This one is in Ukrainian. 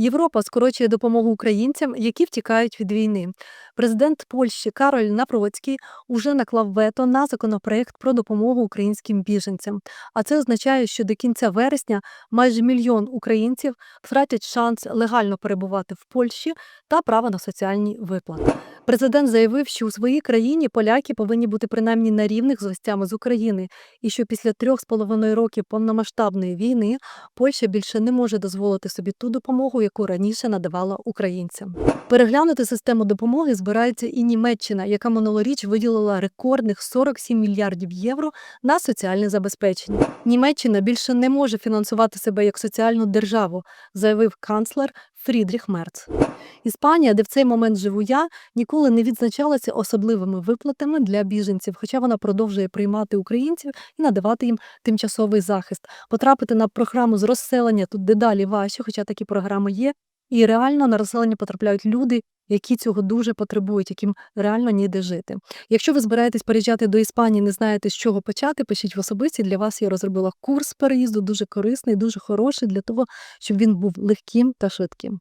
Європа скорочує допомогу українцям, які втікають від війни. Президент Польщі Кароль Навроцький уже наклав вето на законопроект про допомогу українським біженцям. А це означає, що до кінця вересня майже мільйон українців втратять шанс легально перебувати в Польщі та право на соціальні виплати. Президент заявив, що у своїй країні поляки повинні бути принаймні на рівних з гостями з України, і що після трьох з половиною років повномасштабної війни Польща більше не може дозволити собі ту допомогу, яку раніше надавала українцям. Переглянути систему допомоги збирається і Німеччина, яка минулоріч виділила рекордних 47 мільярдів євро на соціальне забезпечення. Німеччина більше не може фінансувати себе як соціальну державу, заявив канцлер Фрідріх Мерц. Іспанія, де в цей момент живу я, ніколи не відзначалася особливими виплатами для біженців, хоча вона продовжує приймати українців і надавати їм тимчасовий захист. Потрапити на програму з розселення тут дедалі важче, хоча такі програми є. І реально на розселення потрапляють люди, які цього дуже потребують, яким реально ніде жити. Якщо ви збираєтесь переїжджати до Іспанії, не знаєте, з чого почати, пишіть в особисті. Для вас я розробила курс переїзду, дуже корисний, дуже хороший для того, щоб він був легким та швидким.